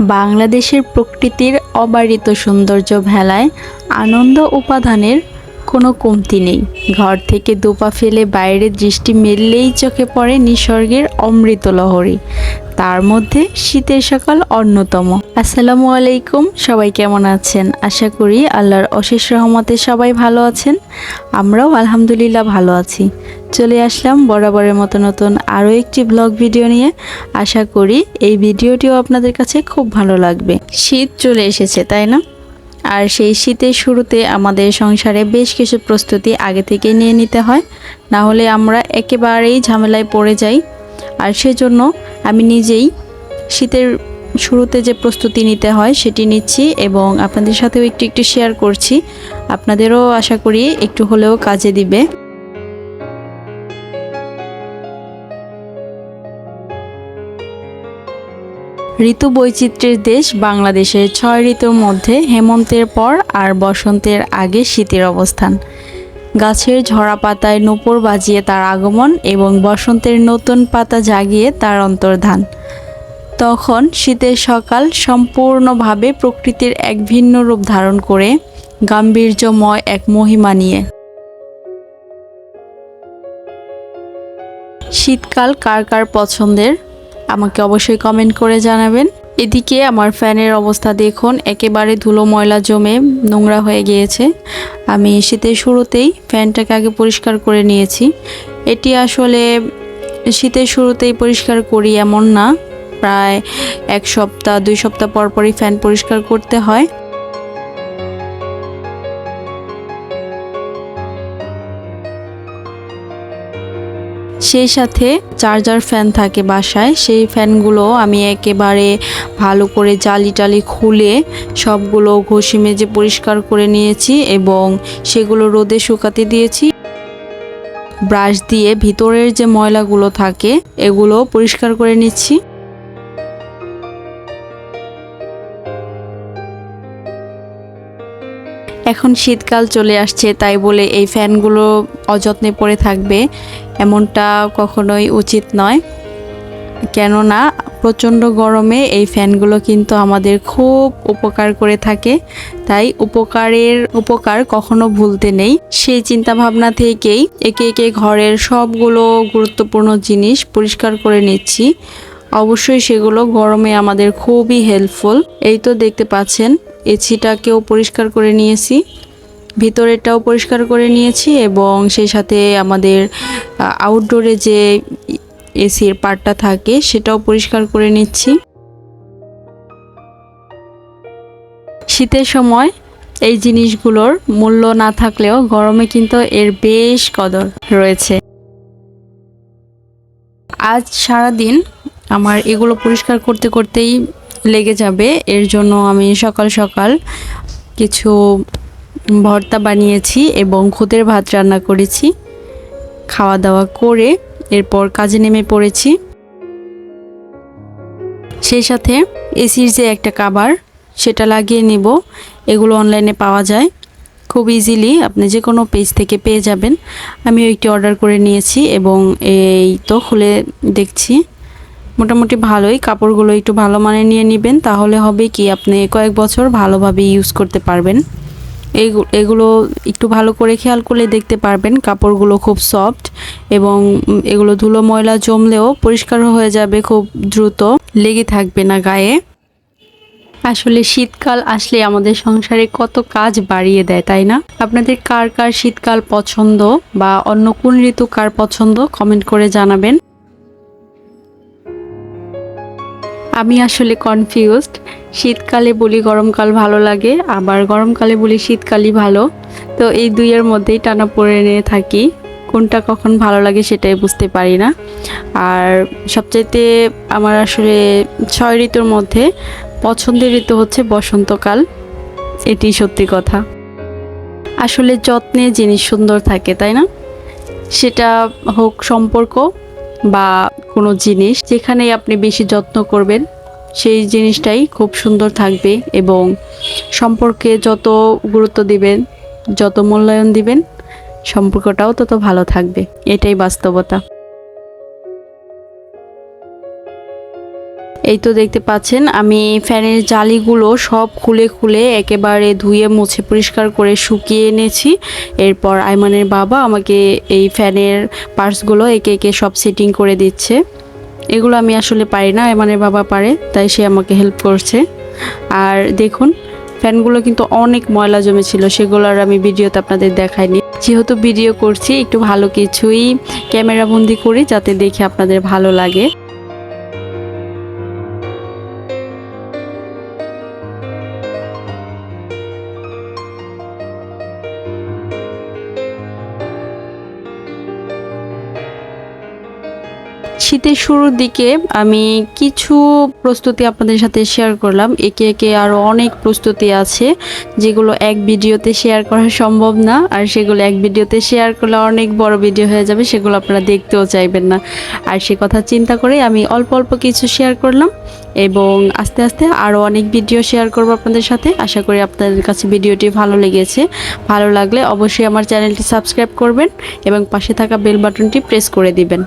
বাংলাদেশের প্রকৃতির অবারিত সৌন্দর্য ভেলায় আনন্দ উপাদানের কোনো কমতি নেই। ঘর থেকে দুপা ফেলে বাইরের দৃষ্টি মেললেই চোখে পড়ে নিসর্গের অমৃত লহরী। তার মধ্যে শীতের সকাল অন্যতম। আসসালামু আলাইকুম, সবাই কেমন আছেন? আশা করি আল্লাহর অশেষ রহমতে সবাই ভালো আছেন। আমরাও আলহামদুলিল্লাহ ভালো আছি। চলে আসলাম বরাবরের মতো নতুন আরও একটি ব্লগ ভিডিও নিয়ে। আশা করি এই ভিডিওটিও আপনাদের কাছে খুব ভালো লাগবে। শীত চলে এসেছে, তাই না? আর সেই শীতের শুরুতে আমাদের সংসারে বেশ কিছু প্রস্তুতি আগে থেকে নিয়ে নিতে হয়। না হলে আমরা একেবারেই ঝামেলায় পড়ে যাই। আর সেজন্য আমি নিজেই শীতের শুরুতে যে প্রস্তুতি নিতে হয় সেটি নিচ্ছি এবং আপনাদের সাথেও একটু একটু শেয়ার করছি। আপনাদেরও আশা করি একটু হলেও কাজে দিবে। ঋতু বৈচিত্র্যের দেশ বাংলাদেশের ছয় ঋতুর মধ্যে হেমন্তের পর আর বসন্তের আগে শীতের অবস্থান। গাছের ঝরা পাতায় নূপুর বাজিয়ে তার আগমন এবং বসন্তের নতুন পাতা জাগিয়ে তার অন্তর্ধান। তখন শীতের সকাল সম্পূর্ণভাবে প্রকৃতির এক ভিন্ন রূপ ধারণ করে, গাম্ভীর্যময় এক মহিমা নিয়ে। শীতকাল কার কার পছন্দের? আমাকে অবশ্যই কমেন্ট করে জানাবেন। এদিকে আমার ফ্যানের অবস্থা দেখুন, একেবারে ধুলো ময়লা জমে নোংরা হয়ে গিয়েছে। আমি শীতের শুরুতেই ফ্যানটাকে আগে পরিষ্কার করে নিয়েছি। এটি আসলে শীতের শুরুতেই পরিষ্কার করি এমন না। প্রায় এক সপ্তাহ, দুই সপ্তাহ পর পরই ফ্যান পরিষ্কার করতে হয়। সেই সাথে চার্জার ফ্যান থাকে বাসায়, সেই ফ্যানগুলো আমি একেবারে ভালো করে জালি টালি খুলে সবগুলো ঘষে মেজে পরিষ্কার করে নিয়েছি এবং সেগুলো রোদে শুকাতে দিয়েছি। ব্রাশ দিয়ে ভিতরের যে ময়লাগুলো থাকে, এগুলো পরিষ্কার করে নিচ্ছি। এখন শীতকাল চলে আসছে, তাই বলে এই ফ্যানগুলো অযত্নে পড়ে থাকবে, এমনটা কখনোই উচিত নয়। কেননা প্রচণ্ড গরমে এই ফ্যানগুলো কিন্তু আমাদের খুব উপকার করে থাকে, তাই উপকারের উপকার কখনো ভুলতে নেই। সেই চিন্তা ভাবনা থেকেই একে একে ঘরের সবগুলো গুরুত্বপূর্ণ জিনিস পরিষ্কার করে নিচ্ছি। অবশ্যই সেগুলো গরমে আমাদের খুবই হেল্পফুল এই তো দেখতে পাচ্ছেন এছিটাকেও পরিষ্কার করে নিয়েছি, ভিতরেরটাও পরিষ্কার করে নিয়েছি এবং সেই সাথে আমাদের আউটডোরে যে এসির পার্টটা থাকে সেটাও পরিষ্কার করে নিচ্ছি। শীতের সময় এই জিনিসগুলোর মূল্য না থাকলেও গরমে কিন্তু এর বেশ কদর রয়েছে। আজ সারাদিন আমার এগুলো পরিষ্কার করতে করতেই লেগে যাবে। এর জন্য আমি সকাল সকাল কিছু ভর্তা বানিয়েছি এবং খুদের ভাত রান্না করেছি। খাওয়া দাওয়া করে এরপর কাজে নেমে পড়েছি। সেই সাথে এসির যে একটা কাবার, সেটা লাগিয়ে নেব। এগুলো অনলাইনে পাওয়া যায়। খুব ইজিলি আপনি যে কোনো পেজ থেকে পেয়ে যাবেন। আমিও একটি অর্ডার করে নিয়েছি এবং এই তো খুলে দেখছি। মোটামুটি ভালোই। কাপড়গুলো একটু ভালো মানের নিয়ে নেবেন, তাহলে হবে কি আপনি কয়েক বছর ভালোভাবে ইউজ করতে পারবেন। এগুলো একটু ভালো করে খেয়াল করলে দেখতে পারবেন কাপড়গুলো খুব সফট এবং এগুলো ধুলো ময়লা জমলেও পরিষ্কার হয়ে যাবে খুব দ্রুত, লেগে থাকবে না গায়ে। আসলে শীতকাল আসলে আমাদের সংসারে কত কাজ বাড়িয়ে দেয়, তাই না? আপনাদের কার কার শীতকাল পছন্দ বা অন্য কোন ঋতু কার পছন্দ কমেন্ট করে জানাবেন। আমি আসলে কনফিউজড শীতকালে বলি গরমকাল ভালো লাগে, আবার গরমকালে বলি শীতকালই ভালো। তো এই দুইয়ের মধ্যেই টানা পড়ে নিয়ে থাকি। কোনটা কখন ভালো লাগে সেটাই বুঝতে পারি না। আর সবচাইতে আমার আসলে ছয় ঋতুর মধ্যে পছন্দের ঋতু হচ্ছে বসন্তকাল। এটি সত্যি কথা। আসলে যত্নে জিনিস সুন্দর থাকে, তাই না? সেটা হোক সম্পর্ক বা কোনো জিনিস যেখানেই আপনি বেশি যত্ন করবেন, সেই জিনিসটাই খুব সুন্দর থাকবে এবং সম্পর্কে যত গুরুত্ব দিবেন, যত মূল্যায়ন দিবেন, সম্পর্কটাও তত ভালো থাকবে। এটাই বাস্তবতা। এই তো দেখতে পাচ্ছেন, আমি ফ্যানের জালিগুলো সব খুলে খুলে একেবারে ধুয়ে মুছে পরিষ্কার করে শুকিয়ে এনেছি। এরপর আইমানের বাবা আমাকে এই ফ্যানের পার্টসগুলো একে একে সব সেটিং করে দিচ্ছে। এগুলো আমি আসলে পারি না, আইমানের বাবা পারে, তাই সে আমাকে হেল্প করছে। আর দেখুন, ফ্যানগুলো কিন্তু অনেক ময়লা জমেছিল, সেগুলো আর আমি ভিডিওতে আপনাদের দেখাইনি। যেহেতু ভিডিও করছি, একটু ভালো কিছুই ক্যামেরা বন্দি করি, যাতে দেখে আপনাদের ভালো লাগে। শীতের শুরুর দিকে আমি কিছু প্রস্তুতি আপনাদের সাথে শেয়ার করলাম। একে একে আরও অনেক প্রস্তুতি আছে, যেগুলো এক ভিডিওতে শেয়ার করা সম্ভব না, আর সেগুলো এক ভিডিওতে শেয়ার করলে অনেক বড় ভিডিও হয়ে যাবে, সেগুলো আপনারা দেখতেও চাইবেন না। আর সে কথা চিন্তা করে আমি অল্প অল্প কিছু শেয়ার করলাম এবং আস্তে আস্তে আরও অনেক ভিডিও শেয়ার করব আপনাদের সাথে। আশা করি আপনাদের কাছে ভিডিওটি ভালো লেগেছে। ভালো লাগলে অবশ্যই আমার চ্যানেলটি সাবস্ক্রাইব করবেন এবং পাশে থাকা বেল বাটনটি প্রেস করে দিবেন।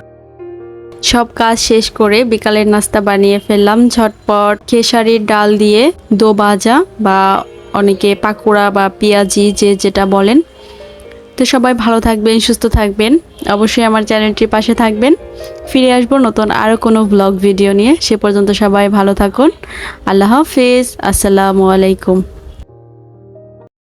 সব কাজ শেষ করে বিকালের নাস্তা বানিয়ে ফেললাম। ঝটপট খেসারির ডাল দিয়ে দো ভাজা বা অনেকে পাকোড়া বা পেঁয়াজি যে যেটা বলেন। তো সবাই ভালো থাকবেন, সুস্থ থাকবেন। অবশ্যই আমার চ্যানেলটির পাশে থাকবেন। ফিরে আসব নতুন আরও কোনো ব্লগ ভিডিও নিয়ে। সে পর্যন্ত সবাই ভালো থাকুন। আল্লাহ হাফিজ। আসসালামু আলাইকুম।